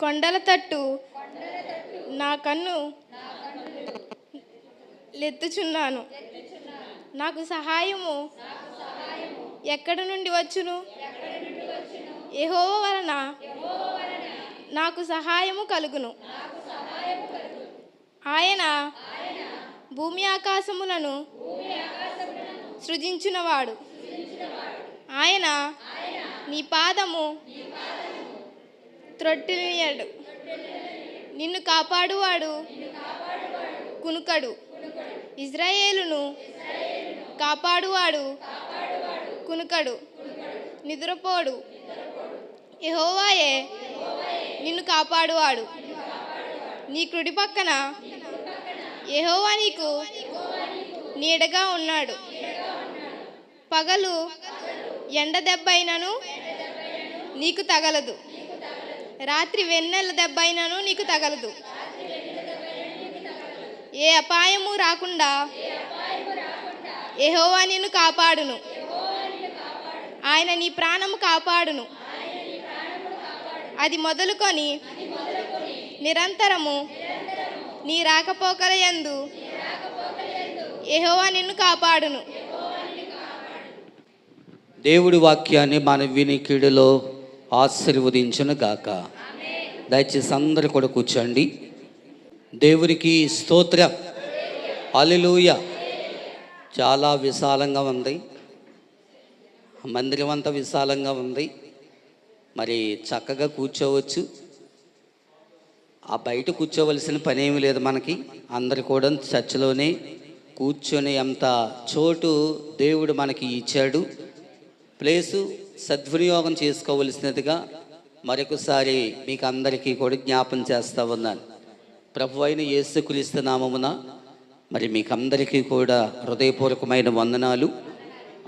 కొండల తట్టు. నా కన్ను లెత్తుచున్నాను. నాకు సహాయము ఎక్కడి నుండి వచ్చును? యెహోవా వలన నాకు సహాయము కలుగును. ఆయన భూమి ఆకాశములను సృజించినవాడు. ఆయన నీ పాదము త్రొట్టినియడు నిన్ను కాపాడువాడు కునుకడు. ఇజ్రాయేలును కాపాడువాడు కునుకడు. నిద్రపోడు. యహోవాయే నిన్ను కాపాడువాడు. నీ కుడి పక్కన యహోవా నీకు నీడగా ఉన్నాడు. పగలు ఎండ దెబ్బ అయినను నీకు తగలదు. రాత్రి వెన్నెల దెబ్బైనను నీకు తగలదు. ఏ అపాయము రాకుండా ఎహోవా నిన్ను కాపాడును. ఆయన నీ ప్రాణము కాపాడును. అది మొదలుకొని నిరంతరము నీ రాకపోకల యందు ఎహోవా నిన్ను కాపాడును. దేవుడి వాక్యాన్ని మన వినికిడిలో ఆశీర్వదించును గాక. దయచేసి అందరు కూడా కూర్చోండి. దేవునికి స్తోత్ర. అలిలూయ చాలా విశాలంగా ఉంది. మందిరం అంతా విశాలంగా ఉంది. మరి చక్కగా కూర్చోవచ్చు. ఆ బయట కూర్చోవలసిన పని ఏమీ లేదు మనకి. అందరు కూడా చర్చలోనే కూర్చొని అంత చోటు దేవుడు మనకి ఇచ్చాడు. ప్లేసు సద్వినియోగం చేసుకోవలసినదిగా మరొకసారి మీకు అందరికీ కూడా జ్ఞాపం చేస్తా ఉన్నాను. ప్రభు అయిన యేసుక్రీస్తు నామమున మరి మీకు అందరికీ కూడా హృదయపూర్వకమైన వందనాలు.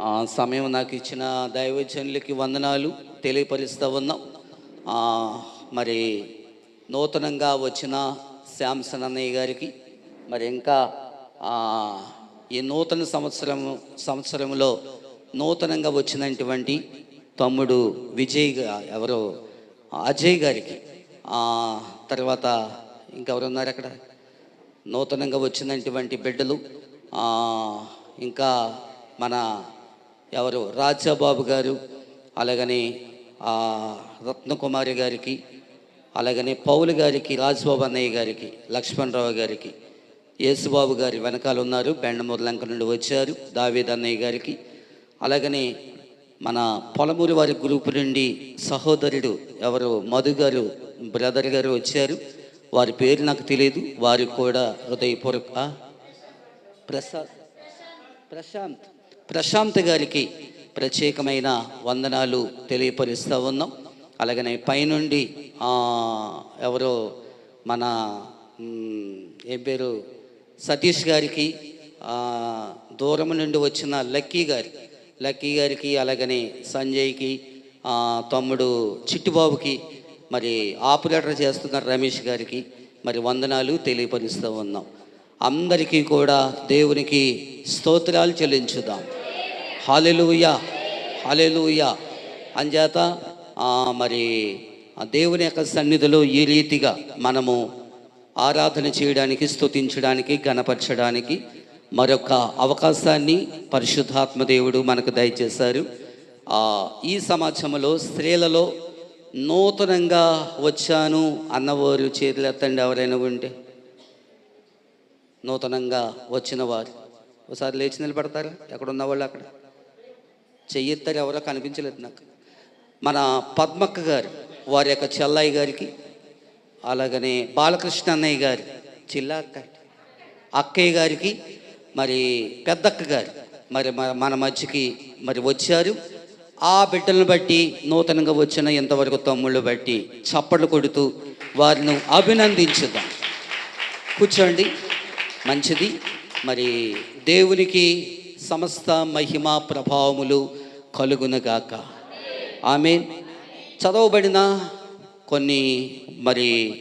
ఆ సమయం నాకు ఇచ్చిన దైవజనులకి వందనాలు తెలియపరుస్తూ ఉన్నాం. మరి నూతనంగా వచ్చిన శాంసన్ అన్నయ్య గారికి మరి ఇంకా ఈ నూతన సంవత్సరం సంవత్సరంలో నూతనంగా వచ్చినటువంటి తమ్ముడు విజయ్ ఎవరో అజయ్ గారికి. తర్వాత ఇంకెవరున్నారు అక్కడ? నూతనంగా వచ్చినటువంటి బిడ్డలు. ఇంకా మన ఎవరు? రాజాబాబు గారు అలాగని రత్నకుమారి గారికి అలాగని పౌలు గారికి రాజబాబు అన్నయ్య గారికి లక్ష్మణరావు గారికి యేసుబాబు గారి వెనకాల ఉన్నారు. బెండమూరు లంక నుండి వచ్చారు. దావేద్ అన్నయ్య గారికి అలాగని మన పొలమూరి వారి గ్రూప్ నుండి సహోదరుడు ఎవరు? మధు గారు బ్రదర్ గారు వచ్చారు. వారి పేరు నాకు తెలియదు. వారికి కూడా హృదయపూర్వక ప్రసాద్ ప్రశాంత్ ప్రశాంత్ గారికి ప్రత్యేకమైన వందనాలు తెలియపరుస్తూ ఉన్నాం. అలాగనే పైనుండి ఎవరో మన ఏం పేరు? సతీష్ గారికి దూరం నుండి వచ్చిన లక్కీ గారికి లక్కీ గారికి అలాగనే సంజయ్కి తమ్ముడు చిట్టుబాబుకి మరి ఆపరేటర్ చేస్తున్న రమేష్ గారికి మరి వందనాలు తెలియపరుస్తూ ఉన్నాం. అందరికీ కూడా దేవునికి స్తోత్రాలు చెల్లించుదాం. హాలెలూయా హాలెలూయా అంచేత మరి దేవుని యొక్క సన్నిధిలో ఈ రీతిగా మనము ఆరాధన చేయడానికి స్తుతించడానికి గణపరచడానికి మరొక అవకాశాన్ని పరిశుద్ధాత్మ దేవుడు మనకు దయచేశారు. ఈ సమాజంలో స్త్రీలలో నూతనంగా వచ్చాను అన్నవారు చేతులు ఎత్తండి ఎవరైనా ఉంటే. నూతనంగా వచ్చిన వారు. ఒకసారి లేచి నిలబడతారా? ఎక్కడున్న వాళ్ళు అక్కడ? చెయ్యెత్తారు ఎవరో కనిపించలేదు నాకు. మన పద్మక్క గారు వారి యొక్క చెల్లయ్య గారికి అలాగనే బాలకృష్ణ అన్నయ్య గారి చిల్ల అక్క అక్కయ్య గారికి మరి పెద్దక్క గారు మరి మ- మన మధ్యకి మరి వచ్చారు. ఆ బిడ్డలను బట్టి నూతనంగా వచ్చిన ఇంతవరకు తమ్ముళ్ళు బట్టి చప్పట్లు కొడుతూ వారిని అభినందించుదాం. కూర్చోండి. మంచిది. మరి దేవునికి సమస్త మహిమ ప్రభావములు కలుగునగాక. ఆమె చదవబడిన కొన్ని మరి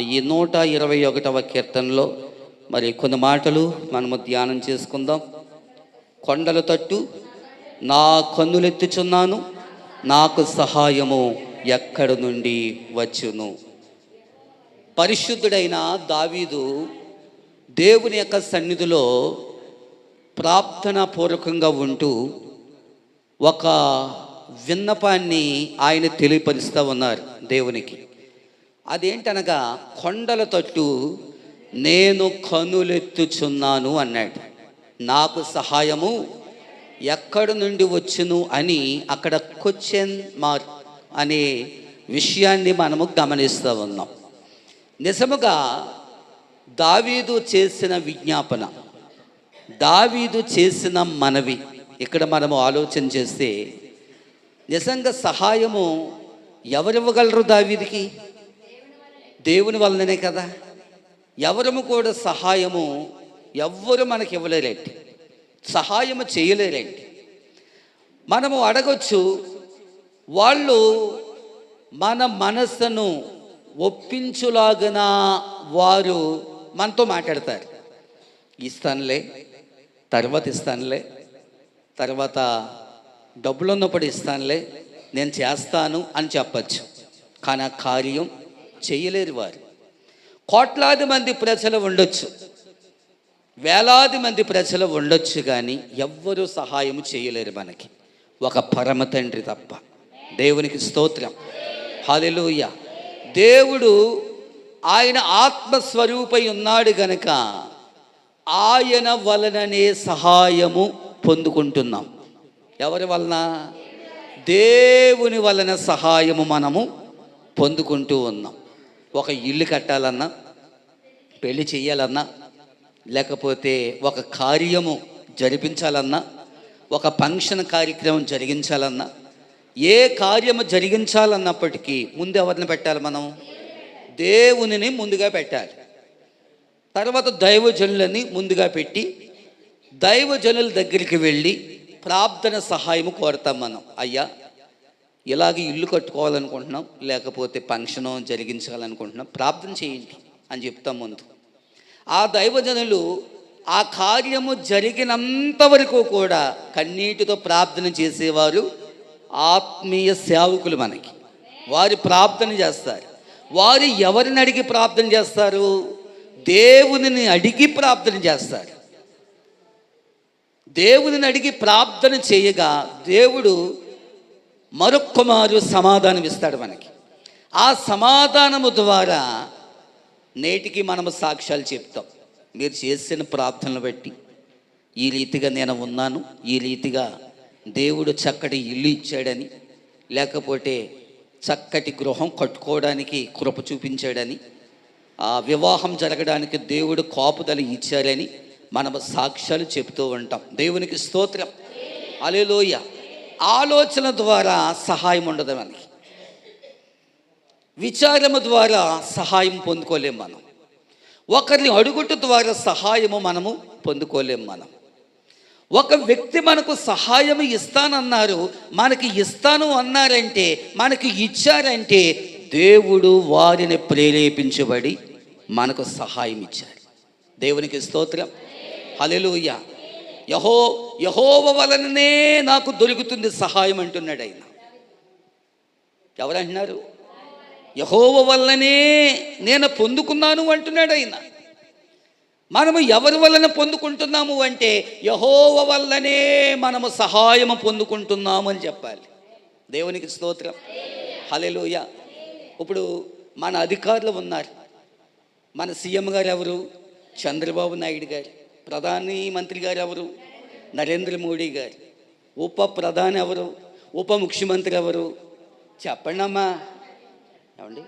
ఈ నూట ఇరవై ఒకటవ కీర్తనలో మరి కొన్ని మాటలు మనము ధ్యానం చేసుకుందాం. కొండల తట్టు నా కన్నులెత్తుచున్నాను నాకు సహాయము ఎక్కడి నుండి వచ్చును? పరిశుద్ధుడైన దావీదు దేవుని యొక్క సన్నిధిలో ప్రార్థనాపూర్వకంగా ఉంటూ ఒక విన్నపాన్ని ఆయన తెలియపరుస్తూ ఉన్నారు దేవునికి. అదేంటనగా కొండల తట్టు నేను కనులెత్తుచున్నాను అన్నాడు. నాకు సహాయము ఎక్కడి నుండి వచ్చును అని అక్కడ క్వశ్చన్ మార్క్ అనే విషయాన్ని మనము గమనిస్తూ ఉన్నాం. నిజముగా దావీదు చేసిన విజ్ఞాపన దావీదు చేసిన మనవి ఇక్కడ మనము ఆలోచన చేస్తే నిజంగా సహాయము ఎవరివ్వగలరు దావీదికి? దేవుని వలననే కదా. ఎవరము కూడా సహాయము ఎవ్వరు మనకి ఇవ్వలేరేంటి సహాయము చేయలేరేంటి? మనము అడగొచ్చు వాళ్ళు మన మనస్సును ఒప్పించులాగన వారు మనతో మాట్లాడతారు. ఇస్తానులే తర్వాత ఇస్తానులే తర్వాత డబ్బులు ఉన్నప్పుడు ఇస్తానులే నేను చేస్తాను అని చెప్పచ్చు. కానీ ఆ కార్యం చేయలేరు వారు. కోట్లాది మంది ప్రజలు ఉండొచ్చు. వేలాది మంది ప్రజలు ఉండొచ్చు కానీ ఎవ్వరూ సహాయం చేయలేరు మనకి. ఒక పరమ తండ్రి తప్ప. దేవునికి స్తోత్రం. హల్లెలూయా. దేవుడు ఆయన ఆత్మస్వరూపై ఉన్నాడు గనక ఆయన వలననే సహాయము పొందుకుంటున్నాం. ఎవరి వలన? దేవుని వలన సహాయము మనము పొందుకుంటూ ఉన్నాం. ఒక ఇల్లు కట్టాలన్నా పెళ్ళి చేయాలన్నా లేకపోతే ఒక కార్యము జరిపించాలన్నా ఒక ఫంక్షన్ కార్యక్రమం జరిగించాలన్నా ఏ కార్యము జరిగించాలన్నప్పటికీ ముందు ఎవరిని పెట్టాలి మనం? దేవునిని ముందుగా పెట్టాలి. తర్వాత దైవజనులని ముందుగా పెట్టి దైవజనుల దగ్గరికి వెళ్ళి ప్రార్థన సహాయము కోరతాం మనం. అయ్యా ఇలాగ ఇల్లు కట్టుకోవాలనుకుంటున్నాం లేకపోతే ఫంక్షన్ జరిగించాలనుకుంటున్నాం ప్రార్థన చేయండి అని చెప్తాం ముందు. ఆ దైవజనులు ఆ కార్యము జరిగినంత వరకు కూడా కన్నీటితో ప్రార్థన చేసేవారు ఆత్మీయ సేవకులు మనకి. వారు ప్రార్థన చేస్తారు. వారు ఎవరిని అడిగి ప్రార్థన చేస్తారు? దేవునిని అడిగి ప్రార్థన చేస్తారు. దేవునిని అడిగి ప్రార్థన చేయగా దేవుడు మరొక్క మారు సమాధానం ఇస్తాడు మనకి. ఆ సమాధానము ద్వారా నేటికి మనము సాక్ష్యాలు చెప్తాం. మీరు చేసిన ప్రార్థనలు బట్టి ఈ రీతిగా నేను ఉన్నాను ఈ రీతిగా దేవుడు చక్కటి ఇల్లు ఇచ్చాడని లేకపోతే చక్కటి గృహం కట్టుకోవడానికి కృప చూపించాడని ఆ వివాహం జరగడానికి దేవుడు కాపుదల ఇచ్చారని మనం సాక్ష్యాలు చెప్తూ ఉంటాం. దేవునికి స్తోత్రం. అలేలోయ ఆలోచన ద్వారా సహాయం ఉండదు మనకి. విచారము ద్వారా సహాయం పొందుకోలేం మనం. ఒకరిని అడుగుట ద్వారా సహాయము మనము పొందుకోలేం మనం. ఒక వ్యక్తి మనకు సహాయం ఇస్తానన్నారు మనకి ఇస్తాను అన్నారంటే మనకి ఇచ్చారంటే దేవుడు వారిని ప్రేరేపించబడి మనకు సహాయం ఇచ్చారు దేవునికి స్తోత్రం. హల్లెలూయ. యహో యహోవ వలననే నాకు దొరుకుతుంది సహాయం అంటున్నాడు ఆయన. ఎవరంటున్నారు? యహోవ వల్లనే నేను పొందుకున్నాను అంటున్నాడు ఆయన. మనము ఎవరి వలన పొందుకుంటున్నాము అంటే యహోవ వల్లనే మనము సహాయము పొందుకుంటున్నాము అని చెప్పాలి. దేవునికి స్తోత్రం. హలెలోయ ఇప్పుడు మన అధికారులు ఉన్నారు. మన సీఎం గారు ఎవరు? చంద్రబాబు నాయుడు గారు. ప్రధాని మంత్రి గారు ఎవరు? నరేంద్ర మోడీ గారు. ఉప ప్రధాని ఎవరు? ఉప ముఖ్యమంత్రి ఎవరు? చెప్పండి అమ్మా. ఏమండి?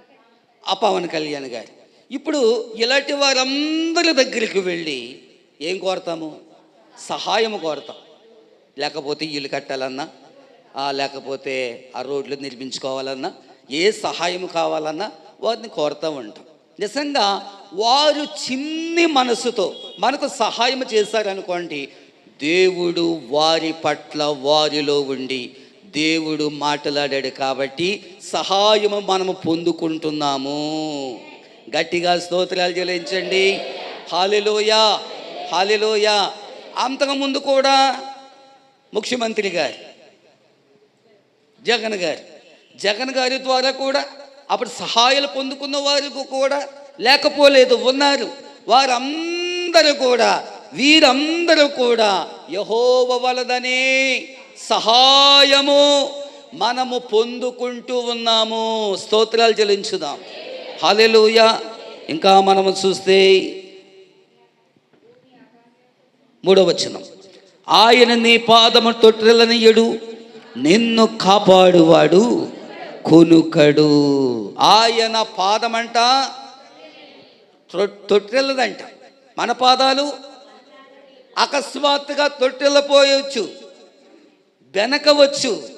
ఆ పవన్ కళ్యాణ్ గారు. ఇప్పుడు ఇలాంటి వారందరి దగ్గరికి వెళ్ళి ఏం కోరతాము? సహాయం కోరతాం. లేకపోతే ఇల్లు కట్టాలన్నా లేకపోతే ఆ రోడ్లు నిర్మించుకోవాలన్నా ఏ సహాయం కావాలన్నా వారిని కోరుతూ ఉంటాం. నిజంగా వారు చిన్ని మనసుతో మనకు సహాయం చేశారనుకోండి దేవుడు వారి పట్ల వారిలో ఉండి దేవుడు మాట్లాడాడు కాబట్టి సహాయము మనము పొందుకుంటున్నాము. గట్టిగా స్తోత్రాలు చెల్లించండి. హాలిలోయ హాలిలోయ అంతకుముందు కూడా ముఖ్యమంత్రి గారు జగన్ గారు జగన్ గారి ద్వారా కూడా అప్పుడు సహాయాలు పొందుకున్న వారికి కూడా లేకపోలేదు ఉన్నారు. వారందరూ కూడా వీరందరూ కూడా యహోవ వలదనే సహాయము మనము పొందుకుంటూ ఉన్నాము. స్తోత్రాలు చెల్లించుదాం. హాలెలుయ ఇంకా మనము చూస్తే మూడవ వచనం. ఆయన నీ పాదము తొట్టిల్లనియడు నిన్ను కాపాడువాడు కొనుకడు. ఆయన పాదమంట తొట్టిల్లదంట. మన పాదాలు అకస్మాత్తుగా తొట్టిల్లపోయవచ్చు వెనకవచ్చు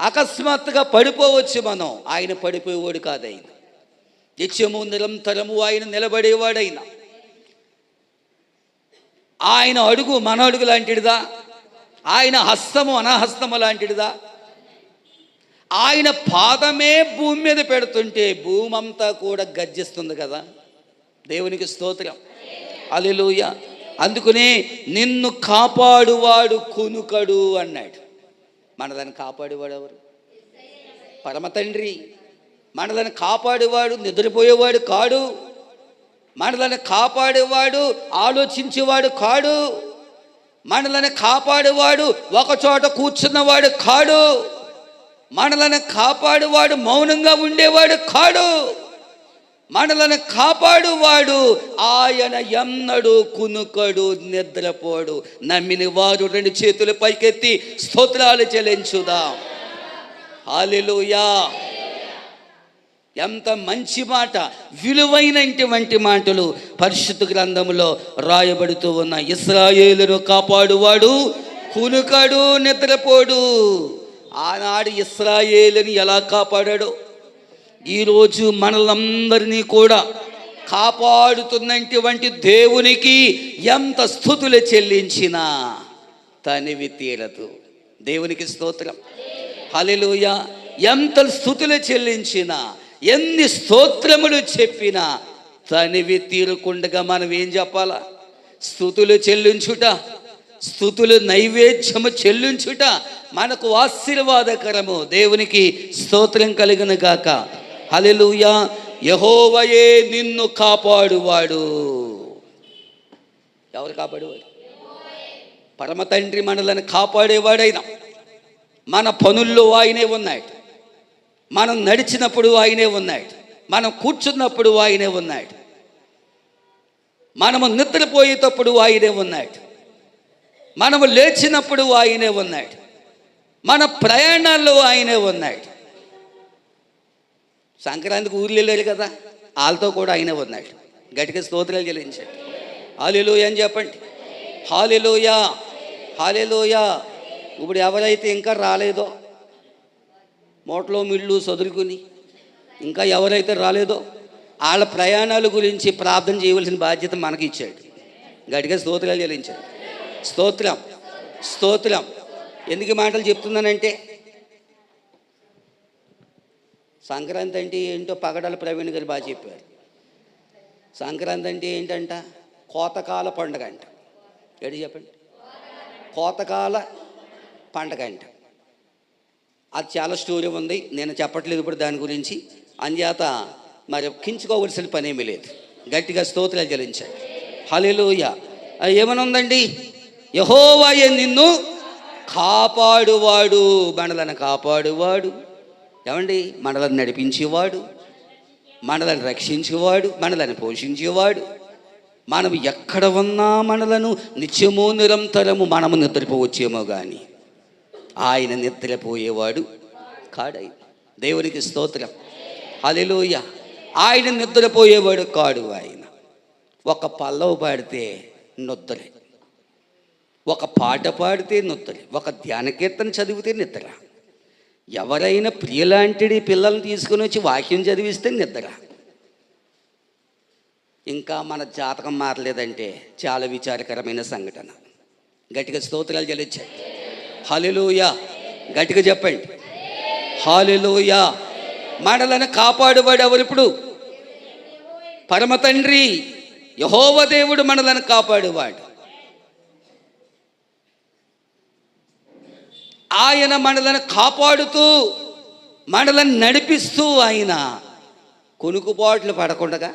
అకస్మాత్తుగా పడిపోవచ్చు మనం. ఆయన పడిపోయేవాడు కాదు నిత్యము నిరంతరము ఆయన నిలబడేవాడైన. ఆయన అడుగు మన అడుగు లాంటిదిదా? ఆయన హస్తము అనహస్తము లాంటిదిదా? ఆయన పాదమే భూమి మీద పెడుతుంటే భూమంతా కూడా గర్జిస్తుంది కదా. దేవునికి స్తోత్రం. అలెలుయ అందుకనే నిన్ను కాపాడువాడు కునుకడు అన్నాడు. మనదని కాపాడేవాడు ఎవరు? పరమ తండ్రి. మనలను కాపాడేవాడు నిద్రపోయేవాడు కాడు. మనలను కాపాడేవాడు ఆలోచించేవాడు కాడు. మనలను కాపాడేవాడు ఒక చోట కూర్చున్నవాడు కాడు. మనలను కాపాడువాడు మౌనంగా ఉండేవాడు కాడు. మనలను కాపాడువాడు. ఆయన ఎన్నడు కునుకడు నిద్రపోడు. నమ్మిన వారు రెండు చేతులు పైకెత్తి స్తోత్రాలు చెల్లించుదాం. హాలిలుయా ఎంత మంచి మాట. విలువైనటువంటి మాటలు పరిశుద్ధ గ్రంథంలో రాయబడుతూ ఉన్న ఇస్రాయేలును కాపాడువాడు కునుకడు నిద్రపోడు. ఆనాడు ఇస్రాయేలుని ఎలా కాపాడాడు? ఈరోజు మనలందరినీ కూడా కాపాడుతున్నటువంటి దేవునికి ఎంత స్థుతులు చెల్లించినా తనివి తీరదు. దేవునికి స్తోత్రం. హలెలుయ ఎంత స్థుతులు చెల్లించినా ఎన్ని స్తోత్రములు చెప్పినా తనివి తీరకుండగా మనం ఏం చెప్పాలా? స్థుతులు చెల్లించుట స్థుతులు నైవేద్యము చెల్లించుట మనకు ఆశీర్వాదకరము. దేవునికి స్తోత్రం కలిగిన గాక. హల్లెలూయ. యహోవయే నిన్ను కాపాడువాడు. ఎవరు కాపాడేవాడు పరమ తండ్రి మనలను కాపాడేవాడైనా మన పనుల్లో ఆయనే ఉన్నాడు. మనం నడిచినప్పుడు ఆయనే ఉన్నాడు. మనం కూర్చున్నప్పుడు ఆయనే ఉన్నాడు. మనము నిద్రపోయేటప్పుడు ఆయనే ఉన్నాడు. మనము లేచినప్పుడు ఆయనే ఉన్నాడు. మన ప్రయాణాల్లో ఆయనే ఉన్నాడు. సంక్రాంతికి ఊర్లు వెళ్ళారు కదా. వాళ్ళతో కూడా ఆయన ఉన్నాడు గట్టిగా స్తోత్రాలు చెల్లించండి. హాలిలోయ అని చెప్పండి. హాలిలోయ. హాలిలోయ. ఇప్పుడు ఎవరైతే ఇంకా రాలేదో మోటలో మిళ్ళు సదురుకుని ఇంకా ఎవరైతే రాలేదో వాళ్ళ ప్రయాణాల గురించి ప్రార్థన చేయవలసిన బాధ్యత మనకి ఇచ్చాడు గట్టిగా స్తోత్రాలు చెల్లించాడు. స్తోత్రం. స్తోత్రం. ఎందుకు మాటలు చెప్తున్నానంటే సంక్రాంతి అంటే ఏంటో పగడాల ప్రవీణ్ గారు బాగా చెప్పారు. సంక్రాంతి అంటే ఏంటంట? కోతకాల పండుగ అంట. ఏడు చెప్పండి? కోతకాల పండగ అంట. అది చాలా స్టోరీ ఉంది. నేను చెప్పట్లేదు ఇప్పుడు దాని గురించి. అంచేత మరి కించుకోవలసిన పని ఏమీ లేదు. గట్టిగా స్తోత్రాలు చెల్లించాలి. హలేలుయ ఏమనుందండి ఉందండి? యహోవాయే నిన్ను కాపాడువాడు బండలను కాపాడువాడు. ఏమండి? మనలను నడిపించేవాడు మనలను రక్షించేవాడు మనలను పోషించేవాడు. మనం ఎక్కడ ఉన్నా మనలను నిత్యము నిరంతరము మనము నిద్రపోవచ్చేమో కానీ ఆయన నిద్రపోయేవాడు కాడై. దేవునికి స్తోత్రం. హల్లెలూయ. ఆయన నిద్రపోయేవాడు కాడు ఆయన. ఒక పల్లవ పాడితే నిద్రే. ఒక పాట పాడితే నిద్ర. ఒక ధ్యాన కీర్తన చదివితే నిద్ర. ఎవరైనా ప్రియలాంటిది పిల్లల్ని తీసుకుని వచ్చి వాక్యం చదివిస్తే నిద్ర. ఇంకా మన జాతకం మారలేదంటే చాలా విచారకరమైన సంఘటన. గట్టిగా స్తోత్రాలు చెల్లించాయి హలిలోయ గట్టిగా చెప్పండి. హాలిలోయ మనలను కాపాడువాడు ఎవరు ఇప్పుడు? పరమ తండ్రి యహోవ దేవుడు మనలను కాపాడువాడు. ఆయన మనలను కాపాడుతూ మనలను నడిపిస్తూ ఆయన కొనుకుబాట్లు పడకుండగా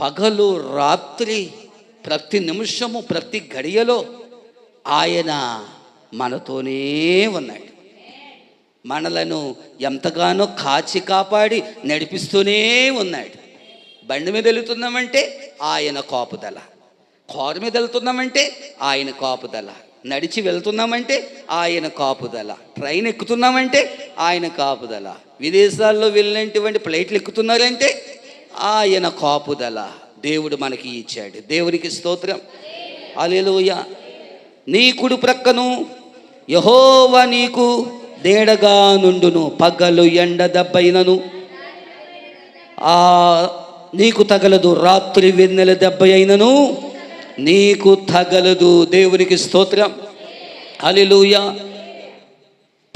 పగలు రాత్రి ప్రతి నిమిషము ప్రతి గడియలో ఆయన మనతోనే ఉన్నాడు. మనలను ఎంతగానో కాచి కాపాడి నడిపిస్తూనే ఉన్నాడు. బండి మీద వెళుతున్నామంటే ఆయన కాపుదల. కారు మీద వెళ్తున్నామంటే ఆయన కాపుదల. నడిచి వెళ్తున్నామంటే ఆయన కాపుదల. ట్రైన్ ఎక్కుతున్నామంటే ఆయన కాపుదల. విదేశాల్లో వెళ్ళినటువంటి ఫ్లైట్లు ఎక్కుతున్నారంటే ఆయన కాపుదల. దేవుడు మనకి ఇచ్చాడు. దేవునికి స్తోత్రం. అలెలుయ నీ కుడి ప్రక్కను యహోవ నీకు దేడగా నుండును పగలు ఎండ దెబ్బైనను ఆ నీకు తగలదు రాత్రి వెన్నెల దెబ్బ అయినను. నీకు తగలదు దేవునికి స్తోత్రం. అలిలుయ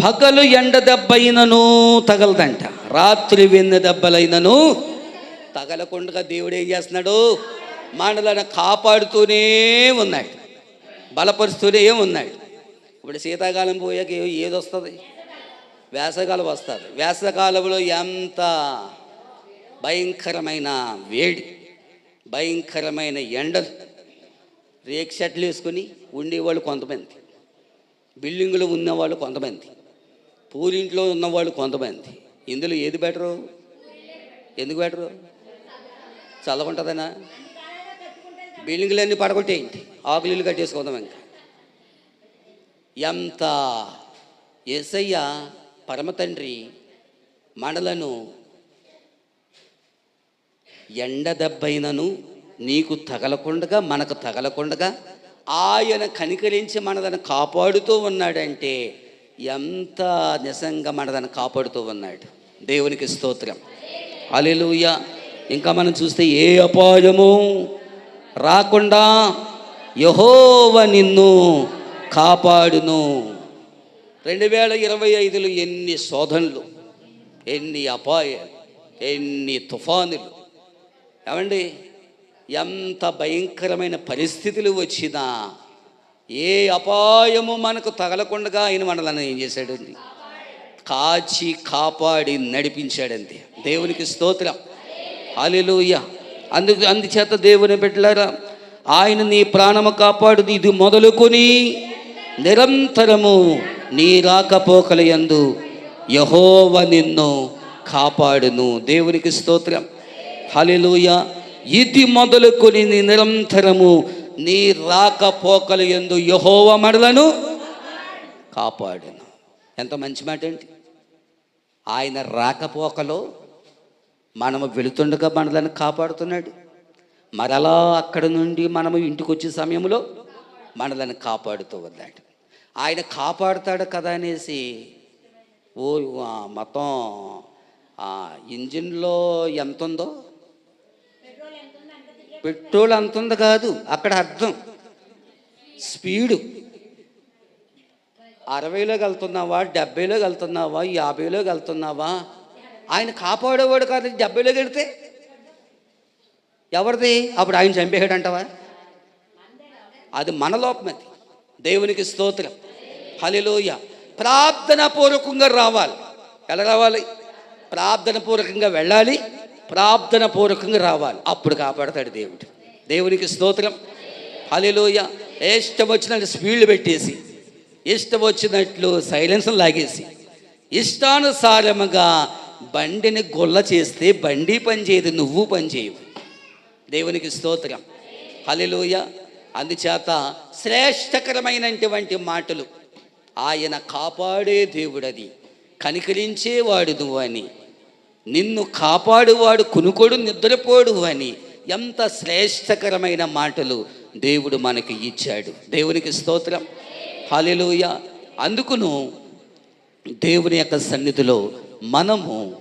పగలు ఎండ దెబ్బైనను తగలదంట. రాత్రి వెన్నె దెబ్బలైనను తగలకుండా దేవుడు ఏం చేస్తున్నాడు? మనలను కాపాడుతూనే ఉన్నాడు. బలపరుస్తూనే ఉన్నాడు. ఇప్పుడు శీతాకాలం పోయాక ఏది వస్తుంది? వేసవకాలం వస్తుంది. వేసవకాలంలో ఎంత భయంకరమైన వేడి భయంకరమైన ఎండలు రేక్ షర్ట్లు వేసుకొని ఉండేవాళ్ళు కొంతమంది. బిల్డింగ్లో ఉన్నవాళ్ళు కొంతమంది. పూరింట్లో ఉన్నవాళ్ళు కొంతమంది. ఇందులో ఏది బెటరు ఎందుకు బెటరు చల్లకుంటుందనా బిల్డింగ్లన్నీ పడగొట్టేయండి. ఆకులు కట్టేసుకుందాం ఇంకా. ఎంత? ఎసయ్య పరమతండ్రి మనలను ఎండ దెబ్బైనను నీకు తగలకుండగా మనకు తగలకుండగా ఆయన కనికరించి మనదను కాపాడుతూ ఉన్నాడంటే ఎంత నిజంగా మనదను కాపాడుతూ ఉన్నాడు. దేవునికి స్తోత్రం. అలెలుయ ఇంకా మనం చూస్తే ఏ అపాయము రాకుండా యహోవ నిన్ను కాపాడును. రెండు వేల ఇరవై ఐదులో ఎన్ని శోధనలు ఎన్ని అపాయాలు ఎన్ని తుఫానులు. ఏమండి? ఎంత భయంకరమైన పరిస్థితులు వచ్చినా ఏ అపాయము మనకు తగలకుండా ఆయన మనల్ని ఏం చేశాడండి? కాచి కాపాడి నడిపించాడంతే దేవునికి స్తోత్రం. హాలెలూయ అందు అందుచేత దేవుని పెట్టలారా ఆయన నీ ప్రాణము కాపాడు ఇది మొదలుకొని నిరంతరము నీ రాకపోకల యందు యహోవ నిన్ను కాపాడును. దేవునికి స్తోత్రం. హల్లెలూయ. ఇది మొదలుకొని నీ నిరంతరము నీ రాకపోకలు ఎందు యహోవ మడలను కాపాడును. ఎంత మంచి మాట ఏంటి ఆయన రాకపోకలో మనము వెళుతుండగా మనలను కాపాడుతున్నాడు. మరలా అక్కడ నుండి మనము ఇంటికి వచ్చే సమయంలో మనలను కాపాడుతూ ఉన్నాడు. ఆయన కాపాడుతాడు కదా అనేసి ఓ ఆ, మొత్తం ఆ, ఇంజిన్లో ఎంత ఉందో పెట్రోల్ అంతుంది కాదు అక్కడ అర్థం. స్పీడు. అరవైలోకి వెళ్తున్నావా డెబ్బైలోకి వెళ్తున్నావా యాభైలోకి వెళ్తున్నావా ఆయన కాపాడేవాడు కాదు డెబ్బైలోకి వెళితే ఎవరిది? అప్పుడు ఆయన చంపేయడంటావా అది మన లోపమది దేవునికి స్తోత్రం. హలిలోయ ప్రార్థన పూర్వకంగా రావాలి. ఎలా రావాలి? ప్రార్థన పూర్వకంగా వెళ్ళాలి. ప్రార్థన పూర్వకంగా రావాలి. అప్పుడు కాపాడతాడు దేవుడు. దేవునికి స్తోత్రం. హలిలోయ ఇష్టం వచ్చినట్టు స్పీడ్లు పెట్టేసి ఇష్టం వచ్చినట్లు సైలెన్స్ లాగేసి ఇష్టానుసారముగా బండిని గొల్ల చేస్తే బండి పనిచేయదు నువ్వు పనిచేయవు దేవునికి స్తోత్రం. హలిలోయ అందుచేత శ్రేష్టకరమైనటువంటి మాటలు. ఆయన కాపాడే దేవుడది. కనికరించేవాడు నువ్వు అని. నిన్ను కాపాడువాడు కునుకోడు నిద్రపోడు అని ఎంత శ్రేష్టకరమైన మాటలు దేవుడు మనకి ఇచ్చాడు. దేవునికి స్తోత్రం. హాలిలోయ అందుకును దేవుని యొక్క సన్నిధిలో మనము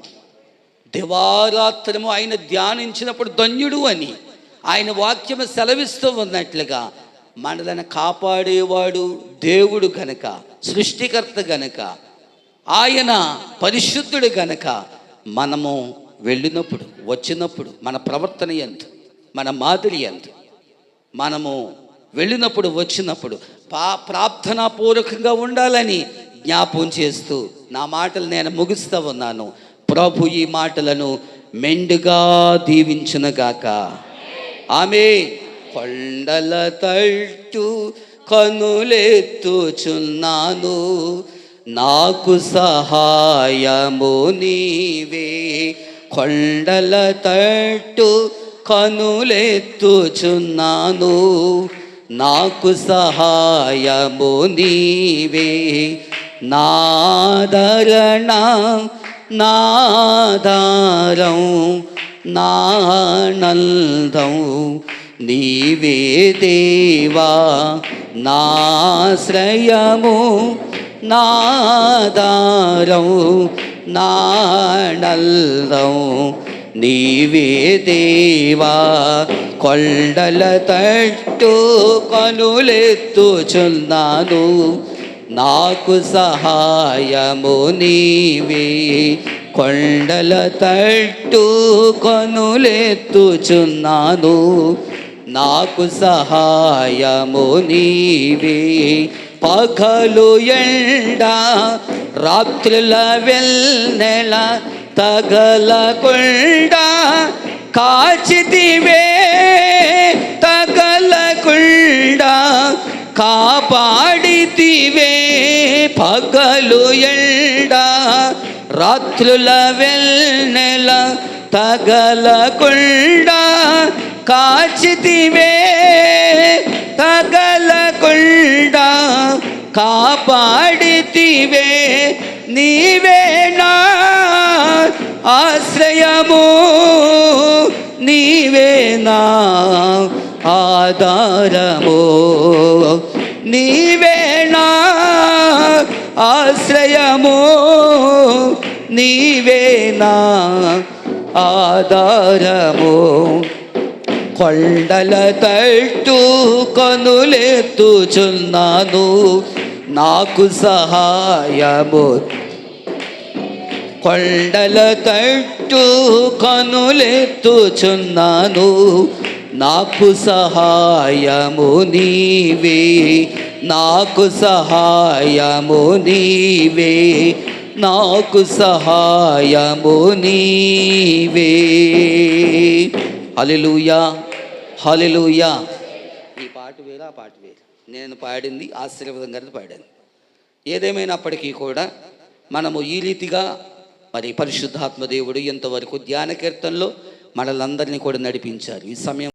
దివారాత్రము ఆయన ధ్యానించినప్పుడు ధన్యుడు అని ఆయన వాక్యము సెలవిస్తూ ఉన్నట్లుగా మనలను కాపాడేవాడు దేవుడు గనక సృష్టికర్త గనక ఆయన పరిశుద్ధుడు గనక మనము వెళ్ళినప్పుడు వచ్చినప్పుడు మన ప్రవర్తన ఎంత మన మాదిరి ఎంత మనము వెళ్ళినప్పుడు వచ్చినప్పుడు పా ప్రార్థనాపూర్వకంగా ఉండాలని జ్ఞాపం చేస్తూ నా మాటలు నేను ముగిస్తూ ఉన్నాను. ప్రభు ఈ మాటలను మెండుగా దీవించునుగాక ఆమె కొండల తట్టు కనులెత్తుచున్నాను. నాకు సహాయము నీవే. కొండల తట్టు కనులెత్తుచున్నాను. నాకు సహాయము నీవే. నాదరణ నాదారం నానందం నీవే దేవా. నాశ్రయము నాదారం నానందం నీవే దేవా కొండల తట్టు కనులెత్తుచున్నాను. నాకు సహాయము నీవే కొండల తట్టు కనులెత్తుచున్నాను. నాకు సహాయము నీవే పగలు ఎండ రాత్రుల వెన్నెల తగలకుండా కాచితివే తగలకుండా కాపాడితివే పగలు ఎండ రాత్రుల వెన్నెల తగలకుండా కాచితివే காப்பாடுத்தீவே நீவே நான் ஆசிரியமோ நீவே நான் ஆதாரமோ நீவே நான் ஆசிரியமோ நீவே ஆதாரமோ. కొండల తట్టు కనులెత్తుచున్నాను నాకు సహాయము. కొండల తట్టు కనులెత్తుచున్నాను నాకు సహాయము నీవే. నాకు సహాయము నీవే. నాకు సహాయము నీవే. అలెలుయా హాలిలుయా ఈ పాట వేరు ఆ పాట వేరు. నేను పాడింది ఆశీర్వాదం గారిది పాడాను. ఏదేమైనప్పటికీ కూడా మనము ఈ రీతిగా మరి పరిశుద్ధాత్మ దేవుడు ఇంతవరకు ధ్యాన కీర్తనలో మనలందరినీ కూడా నడిపించారు. ఈ సమయం